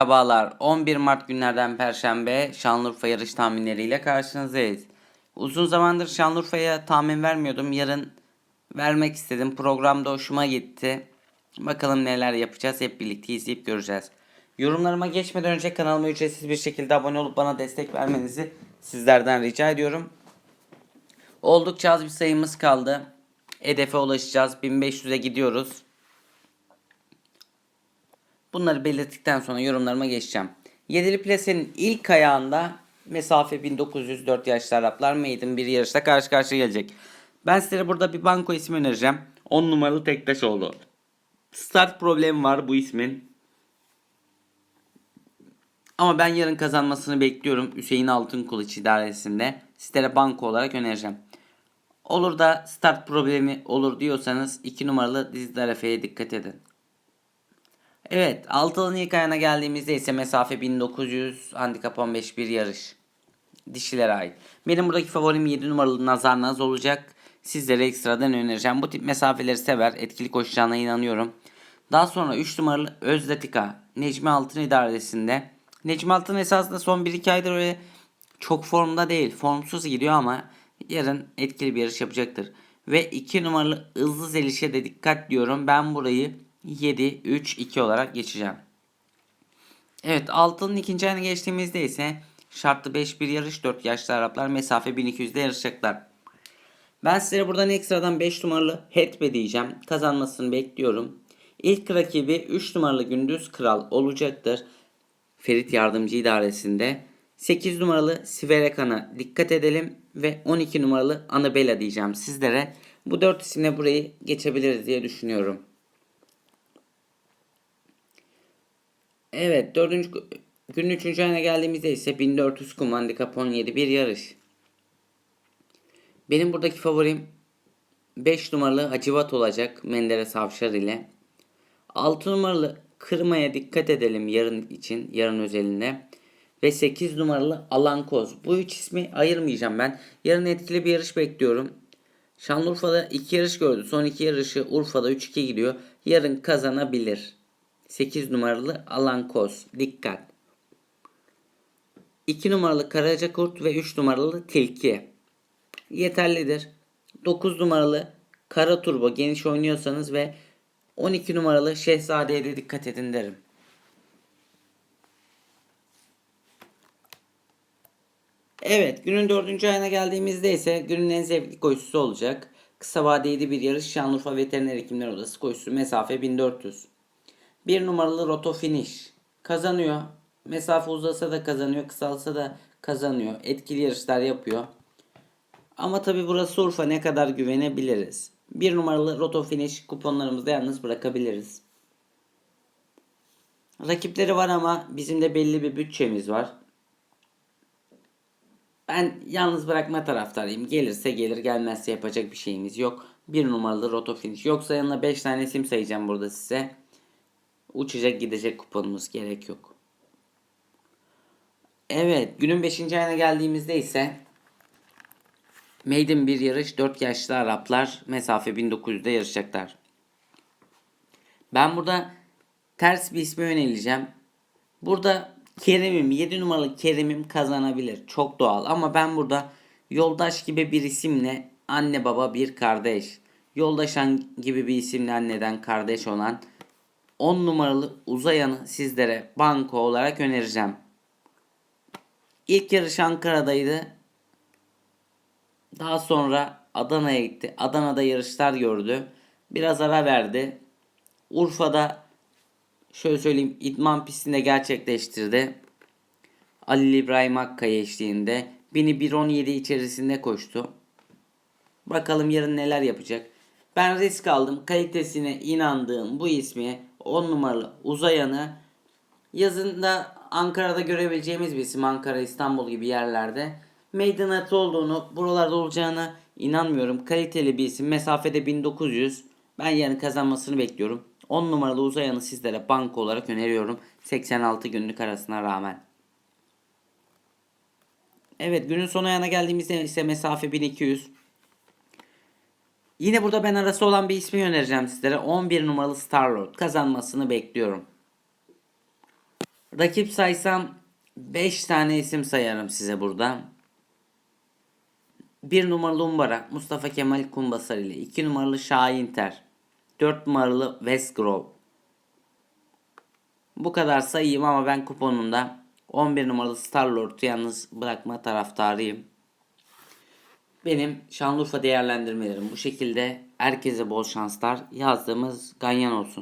Merhabalar. 11 Mart günlerden Perşembe Şanlıurfa yarış tahminleriyle karşınızdayız. Uzun zamandır Şanlıurfa'ya tahmin vermiyordum. Yarın vermek istedim. Programda hoşuma gitti. Bakalım neler yapacağız. Hep birlikte izleyip göreceğiz. Yorumlarıma geçmeden önce kanalıma ücretsiz bir şekilde abone olup bana destek vermenizi sizlerden rica ediyorum. Oldukça az bir sayımız kaldı. Hedefe ulaşacağız. 1500'e gidiyoruz. Bunları belirttikten sonra yorumlarıma geçeceğim. Yedili plasenin ilk ayağında mesafe 1904 yaşlı Araplar Maiden bir yarışta karşı karşıya gelecek. Ben size burada bir banko ismi önereceğim. 10 numaralı Tektaşoğlu. Start problemi var bu ismin. Ama ben yarın kazanmasını bekliyorum. Hüseyin Altınkılıç idaresinde. Sizlere banko olarak önereceğim. Olur da start problemi olur diyorsanız 2 numaralı Dizdar Efe'ye dikkat edin. Evet, Altıl'ın ilk ayağına geldiğimizde ise mesafe 1900, handikap 15 bir yarış. Dişilere ait. Benim buradaki favorim 7 numaralı Nazar Naz olacak. Sizlere ekstradan önereceğim. Bu tip mesafeleri sever. Etkili koşacağına inanıyorum. Daha sonra 3 numaralı Özlatika. Necmi Altın idaresinde. Necmi Altın esasında son 1-2 aydır öyle çok formda değil. Formsuz gidiyor ama yarın etkili bir yarış yapacaktır. Ve 2 numaralı Hızlı Zeliş'e de dikkat diyorum. Ben burayı 7-3-2 olarak geçeceğim. Evet altının ikinci ayına geçtiğimizde ise şartlı 5 bir yarış 4 yaşlı Araplar mesafe 1200'de yarışacaklar. Ben size buradan ekstradan 5 numaralı Hetbe diyeceğim. Kazanmasını bekliyorum. İlk rakibi 3 numaralı Gündüz Kral olacaktır. Ferit Yardımcı idaresinde. 8 numaralı Siverekan'a dikkat edelim ve 12 numaralı Anabella diyeceğim sizlere. Bu 4 isimle burayı geçebiliriz diye düşünüyorum. Evet dördüncü günün üçüncü ayına geldiğimizde ise 1400 kum handikap 17 bir yarış. Benim buradaki favorim 5 numaralı Hacivat olacak Menderes Avşar ile. 6 numaralı Kırmaya dikkat edelim yarın için, yarın özelinde. Ve 8 numaralı Alankoz. Bu üç ismi ayırmayacağım ben. Yarın etkili bir yarış bekliyorum. Şanlıurfa'da 2 yarış gördü. Son 2 yarışı Urfa'da 3-2 gidiyor. Yarın kazanabilir. 8 numaralı Alankoz. Dikkat. 2 numaralı Karacakurt ve 3 numaralı Tilki. Yeterlidir. 9 numaralı Kara Turbo geniş oynuyorsanız ve 12 numaralı Şehzade'ye de dikkat edin derim. Evet günün dördüncü ayına geldiğimizde ise günün en zevkli koşusu olacak. Kısa vadeli bir yarış Şanlıurfa Veteriner Hekimler Odası koşusu mesafe 1400. Bir numaralı Roto Finish kazanıyor. Mesafe uzasa da kazanıyor, kısalsa da kazanıyor. Etkili yarışlar yapıyor. Ama tabi burası Urfa ne kadar güvenebiliriz. Bir numaralı Roto Finish kuponlarımızda yalnız bırakabiliriz. Rakipleri var ama bizim de belli bir bütçemiz var. Ben yalnız bırakma taraftarıyım. Gelirse gelir gelmezse yapacak bir şeyimiz yok. Bir numaralı Roto Finish. Yoksa yanına 5 tane isim sayacağım burada size. Uçacak gidecek kuponumuz gerek yok. Evet günün 5. ayına geldiğimizde ise Maiden bir yarış 4 yaşlı Araplar mesafe 1900'de yarışacaklar. Ben burada ters bir ismi önereceğim. Burada Kerim'im 7 numaralı Kerim'im kazanabilir. Çok doğal ama ben burada yoldaş gibi bir isimle anne baba bir kardeş. Yoldaşan gibi bir isimle anneden kardeş olan 10 numaralı Uzayan'ı sizlere banko olarak önereceğim. İlk yarış Ankara'daydı. Daha sonra Adana'ya gitti. Adana'da yarışlar gördü. Biraz ara verdi. Urfa'da şöyle söyleyeyim idman pistinde gerçekleştirdi. Ali İbrahim Akkaya eşliğinde 1000'i içerisinde koştu. Bakalım yarın neler yapacak. Ben risk aldım. Kalitesine inandığım bu ismi 10 numaralı Uzayan'ı yazında Ankara'da görebileceğimiz bir isim. Ankara, İstanbul gibi yerlerde. Meydan atı olduğunu, buralarda olacağına inanmıyorum. Kaliteli bir isim. Mesafede 1900. Ben yarın kazanmasını bekliyorum. 10 numaralı Uzayan'ı sizlere banko olarak öneriyorum. 86 günlük arasına rağmen. Evet günün son ayağına geldiğimizde ise mesafe 1200. Yine burada ben arası olan bir ismi önereceğim sizlere. 11 numaralı Starlord kazanmasını bekliyorum. Rakip saysam 5 tane isim sayarım size burada. 1 numaralı Umbara Mustafa Kemal Kumbasar ile 2 numaralı Şahin Ter 4 numaralı Westgrove Bu kadar sayayım ama ben kuponumda 11 numaralı Starlord'u yalnız bırakma taraftarıyım. Benim Şanlıurfa değerlendirmelerim bu şekilde. Herkese bol şanslar. Yazdığımız ganyan olsun.